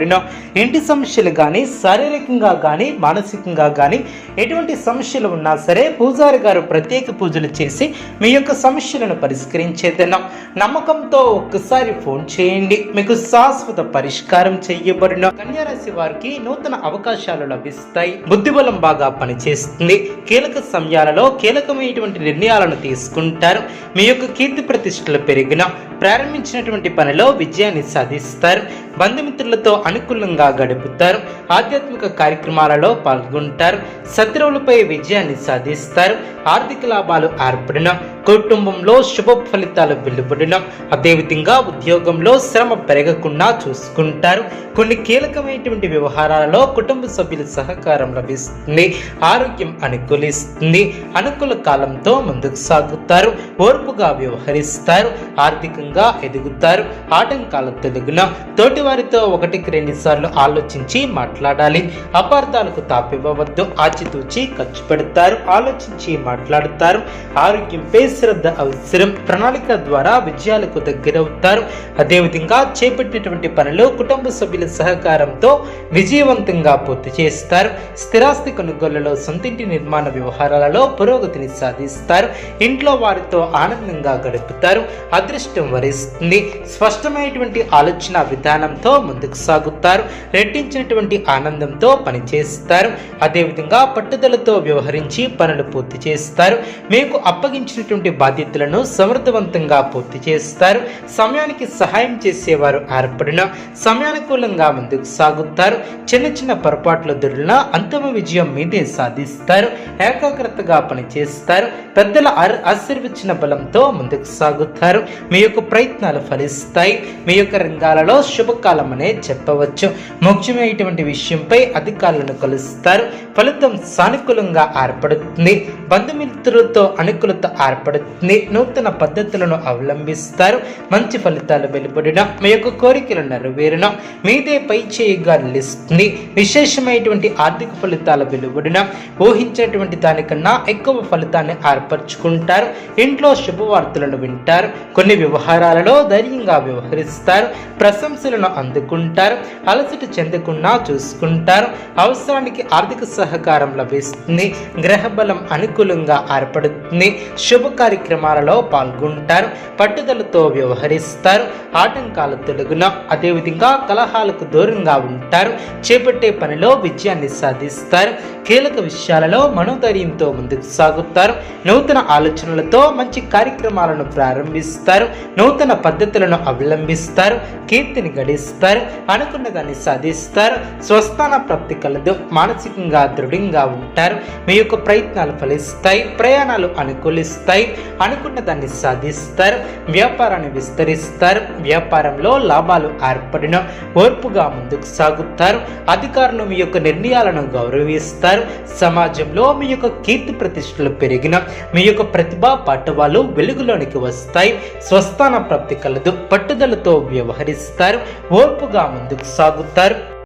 చేయబడిన ఇంటి సమస్యలు కానీ శారీరకంగా కానీ మానసికంగా కానీ ఎటువంటి సమస్యలు ఉన్నా సరే పూజారి గారు ప్రత్యేక పూజలు చేసి మీ యొక్క సమస్యలను పరిష్కరించేదన్నా నమ్మకంతో ఒక్కసారి ఫోన్ చేయండి. మీకు శాశ్వత పరిష్కారం చేయబడిన కన్యారాశి వారికి నూతన అవకాశాలు లభిస్తాయి. బుద్ధిబలం బాగా పనిచేస్తుంది. కీలక సమయాలలో కీలకమైనటువంటి నిర్ణయాలను తీసుకుంటారు. మీ యొక్క కీర్తి ప్రతిష్టలు పెరిగిన ప్రారంభించినటువంటి పనిలో విజయాన్ని సాధిస్తారు. బంధుమిత్రులతో అనుకూలంగా గడుపుతారు. ఆధ్యాత్మిక కార్యక్రమాలలో పాల్గొంటారు. శత్రువులపై విజయాన్ని సాధిస్తారు. ఆర్థిక లాభాలు ఏర్పడిన కుటుంబంలో శుభ ఫలితాలు వెలువడిన అదేవిధంగా ఉద్యోగంలో శ్రమ పెరగకుండా చూసుకుంటారు. కొన్ని కీలకమైనటువంటి వ్యవహారాలలో కుటుంబ సభ్యుల సహకారం లభిస్తుంది ఆరోగ్యం అనుకూలిస్తుంది అనుకూల కాలంతో ముందుకు సాగుతారు ఓర్పుగా వ్యవహరిస్తారు ఆర్థికంగా ఎదుగుతారు ఆటంకాల తెలుగున తోటి వారితో ఒకటికి రెండు సార్లు ఆలోచించి మాట్లాడాలి అపార్థాలకు తాపివ్వవద్దు ఆచితూచి ఖర్చు పెడతారు ఆలోచించి మాట్లాడతారు ఆరోగ్యంపై శ్రద్ధ అవసరం. ప్రణాళిక ద్వారా విజయాలకు దగ్గరవుతారు. అదేవిధంగా చేపట్టినటువంటి పనులు కుటుంబ సభ్యుల సహకారంతో విజయవంతంగా పూర్తి చేస్తారు. స్థిరాస్తి కొనుగోళ్ళలో సొంతింటి నిర్మాణ వ్యవహారాలలో పురోగతిని సాధిస్తారు. ఇంట్లో వారితో ఆనందంగా గడుపుతారు. అదృష్టం వరిస్తుంది. స్పష్టమైనటువంటి ఆలోచన విధానంతో ముందుకు సాగుతారు. రెట్టించినటువంటి ఆనందంతో పనిచేస్తారు. అదేవిధంగా పట్టుదలతో వ్యవహరించి పనులు పూర్తి చేస్తారు. మీకు అప్పగించినటువంటి బాధ్యతలను సమర్థవంతంగా పూర్తి చేస్తారు. సమయానికి సహాయం చేసేవారు ఏర్పడిన సమయానుకూలంగా ముందుకు సాగుతారు. చిన్న చిన్న పొరపాట్ల దొరిన అంతిమ విజయం మీదే సాధిస్తారు. ఏకాగ్రతగా పనిచేస్తారు. పెద్దల ఆశీర్వచన బలంతో ముందుకు సాగుతారు. మీ యొక్క ప్రయత్నాలు ఫలిస్తాయి. మీ యొక్క రంగాలలో శుభకాలం అనే చెప్పవచ్చు ముఖ్యమైనటువంటి విషయంపై అధికారులను కలుస్తారు. ఫలితం సానుకూలంగా ఏర్పడుతుంది. బంధుమిత్రులతో అనుకూలత ఏర్పడుతుంది. నూతన పద్ధతులను అవలంబిస్తారు. మంచి ఫలితాలు వెలువడిన. మీ యొక్క కోరికలు నెరవేరిన. మీదే పై చేయిగా నిలుస్తుంది విశేషమైనటువంటి ఆర్థిక ఫలితాల వెలువడిన. ఊహించేటువంటి దానికన్నా ఎక్కువ ఫలితాన్ని ఏర్పరచుకుంటారు. ఇంట్లో శుభవార్తలను వింటారు. కొన్ని వ్యవహారాలలో ధైర్యంగా వ్యవహరిస్తారు. ప్రశంసలను అందుకుంటారు. అలసట చెందకుండా చూసుకుంటారు. అవసరానికి ఆర్థిక సహకారం లభిస్తుంది. గ్రహ బలం అనుకూలంగా ఏర్పడుతుంది. శుభ కార్యక్రమాలలో పాల్గొంటారు పట్టుదలతో వ్యవహరిస్తారు. ఆటంకాలు తొలగిన అదేవిధంగా కలహాలకు దూరంగా ఉంటారు. చేపట్టే పనిలో విజయాన్ని సాధిస్తారు. కీలక విషయాలలో మనోధైర్యంతో ముందుకు సాగుతారు. నూతన ఆలోచనలతో మంచి కార్యక్రమాలను ప్రారంభిస్తారు. నూతన పద్ధతులను అవలంబిస్తారు. కీర్తిని గడిస్తారు. అనుకున్న దాన్ని సాధిస్తారు. స్వస్థాన ప్రాప్తి కలదు. మానసికంగా దృఢంగా ఉంటారు. మీ యొక్క ప్రయత్నాలు ఫలిస్తాయి. ప్రయాణాలు అనుకూలిస్తాయి. అనుకున్న దాన్ని సాధిస్తారు వ్యాపారాన్ని విస్తరిస్తారు వ్యాపారంలో లాభాలు ఏర్పడిన ఓర్పుగా ముందుకు సాగుతారు అధికారులు మీ యొక్క నిర్ణయాలను గౌరవిస్తారు సమాజంలో మీ యొక్క కీర్తి ప్రతిష్టలు పెరిగిన మీ యొక్క ప్రతిభా పాఠవాలు వెలుగులోనికి వస్తాయి స్వస్థాన ప్రాప్తి కలదు పట్టుదలతో వ్యవహరిస్తారు ఓర్పుగా ముందుకు సాగుతారు.